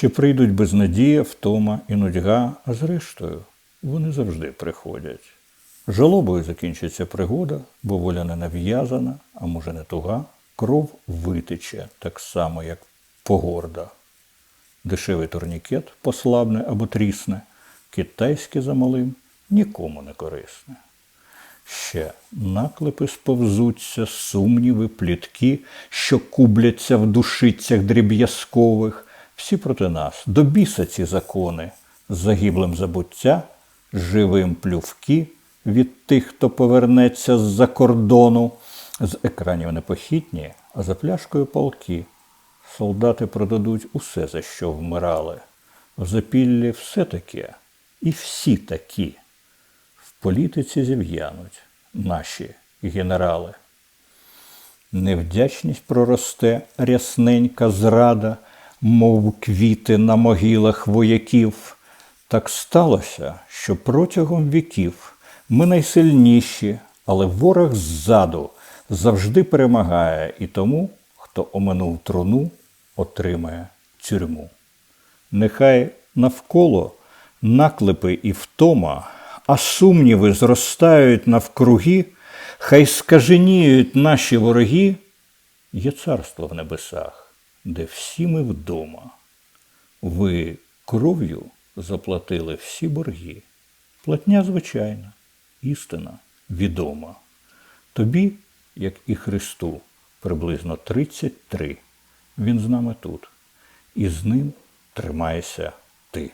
Ще прийдуть безнадія, втома і нудьга, а зрештою вони завжди приходять. Жалобою закінчиться пригода, бо воля не нав'язана, а може не туга, кров витече так само, як погорда. Дешевий турнікет послабне або трісне, китайське замалим нікому не корисне. Ще наклепи сповзуться, сумніви, плітки, що кубляться в душицях дріб'язкових, всі проти нас, до біса ці закони, з загиблим забуття, живим плювки від тих, хто повернеться з-за кордону, з екранів непохитні, а за пляшкою полки. Солдати продадуть усе, за що вмирали. В запіллі все таке, і всі такі. В політиці зів'януть наші генерали. Невдячність проросте рясненька зрада, мов квіти на могилах вояків. Так сталося, що протягом віків ми найсильніші, але ворог ззаду завжди перемагає, і тому, хто оминув труну, отримає тюрму. Нехай навколо наклепи і втома, а сумніви зростають навкруги, хай скаженіють наші вороги. Є царство в небесах, де всі ми вдома. Ви кров'ю заплатили всі борги. Платня звичайна, істина відома. Тобі, як і Христу, приблизно 33. Він з нами тут. І з ним тримайся ти.